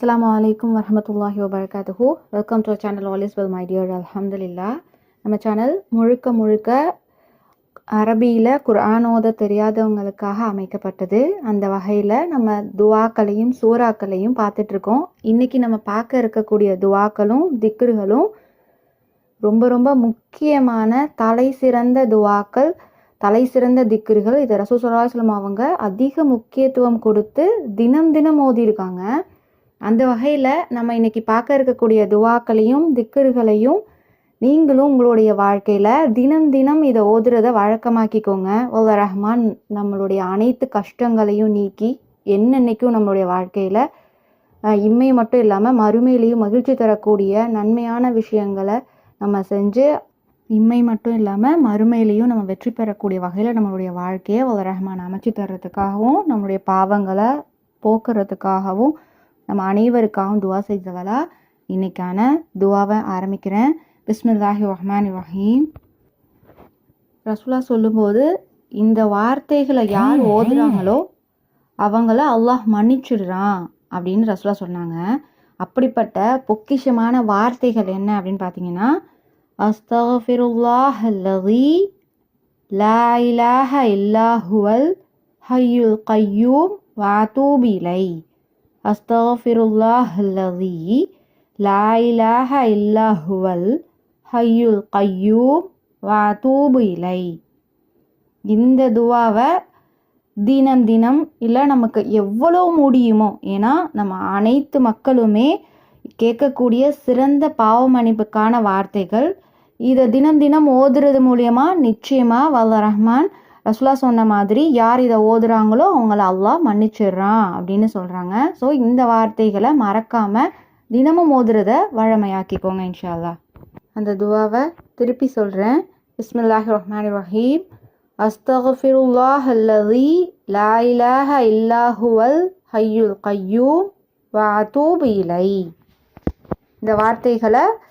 அஸ்லாம் அலைக்கும் வரமத்துல்லாஹி வபரகாத்துஹு welcome to channel all is well my dear அல்ஹம்துலில்லா நம்ம சேனல் முழுக்க முழுக்க அரபியில் குரானோத தெரியாதவங்களுக்காக அமைக்கப்பட்டது. அந்த வகையில் நம்ம துவாக்களையும் சூறாக்களையும் பார்த்துட்ருக்கோம் இன்றைக்கி நம்ம பார்க்க இருக்கக்கூடிய துவாக்களும் திக்ருகளும் ரொம்ப ரொம்ப முக்கியமான தலை சிறந்த துவாக்கள் தலை சிறந்த திக்ருகள். இது ரசூல் சல்லாஹம் அவங்க அதிக முக்கியத்துவம் கொடுத்து தினம் தினம் ஓதியிருக்காங்க. அந்த வகையில் நம்ம இன்னைக்கு பார்க்க இருக்கக்கூடிய துவாக்களையும் திக்கர்களையும் நீங்களும் உங்களுடைய வாழ்க்கையில் தினம் தினம் இதை ஓதுறத வழக்கமாக்கிக்கோங்க. ஓல ரஹ்மான் நம்மளுடைய அனைத்து கஷ்டங்களையும் நீக்கி என்னென்னைக்கும் நம்மளுடைய வாழ்க்கையில் இம்மை மட்டும் இல்லாமல் மறுமையிலையும் மகிழ்ச்சி தரக்கூடிய நன்மையான விஷயங்களை நம்ம செஞ்சு இம்மை மட்டும் இல்லாமல் மறுமையிலையும் நம்ம வெற்றி பெறக்கூடிய வகையில் நம்மளுடைய வாழ்க்கையை ஒல்ல ரஹ்மான் அமைச்சு தர்றதுக்காகவும் நம்மளுடைய பாவங்களை போக்குறதுக்காகவும் நம்ம அனைவருக்காகவும் துவா செய்தவளா? இன்னைக்கான துவாவை ஆரம்பிக்கிறேன். பிஸ்மில்லாஹி ரஹ்மான் ரஹீம். ரசூலா சொல்லும்போது இந்த வார்த்தைகளை யார் ஓதுறாங்களோ அவங்கள அல்லாஹ் மன்னிச்சிடுறான் அப்படின்னு ரசூலா சொன்னாங்க. அப்படிப்பட்ட பொக்கிஷமான வார்த்தைகள் என்ன அப்படின்னு பார்த்தீங்கன்னா அஸ்தஃபிருல்லாஹ் அல்லதி லா இலாஹ இல்லாஹுவல் ஹய்யுல் கையூம் வாத்தூபிலை அஸ்தஃபிருல்லாஹ் அல்லதி லா இலாஹ இல்லாஹுவல் ஹையுல் கையூம் வாத்தூபு இலை. இந்த துவாவை தினம் தினம் இல்லை நமக்கு எவ்வளோ முடியுமோ ஏன்னா நம்ம அனைத்து மக்களுமே கேட்கக்கூடிய சிறந்த பாவ மன்னிப்புக்கான வார்த்தைகள். இதை தினம் தினம் ஓதுறது மூலியமாக நிச்சயமாக வல்ல ரஹ்மான் ரசுலா சொன்ன மாதிரி யார் இதை ஓதுறாங்களோ அவங்கள அல்லாஹ் மன்னிச்சிடுறான் அப்படின்னு சொல்கிறாங்க ஸோ இந்த வார்த்தைகளை மறக்காமல் தினமும் ஓதுறத வழமையாக்கிக்கோங்க இன்ஷா அந்த துவாவை திருப்பி சொல்கிறேன் பிஸ்மில்லாஹி ரஹ்மான் ரஹீம். அஸ்தஃபிருல்லாஹ் அல்லதி லா இலாஹ இல்லாஹுவல் ஹையுல் கையூம். வ அதூபு இலை. இந்த வார்த்தைகளை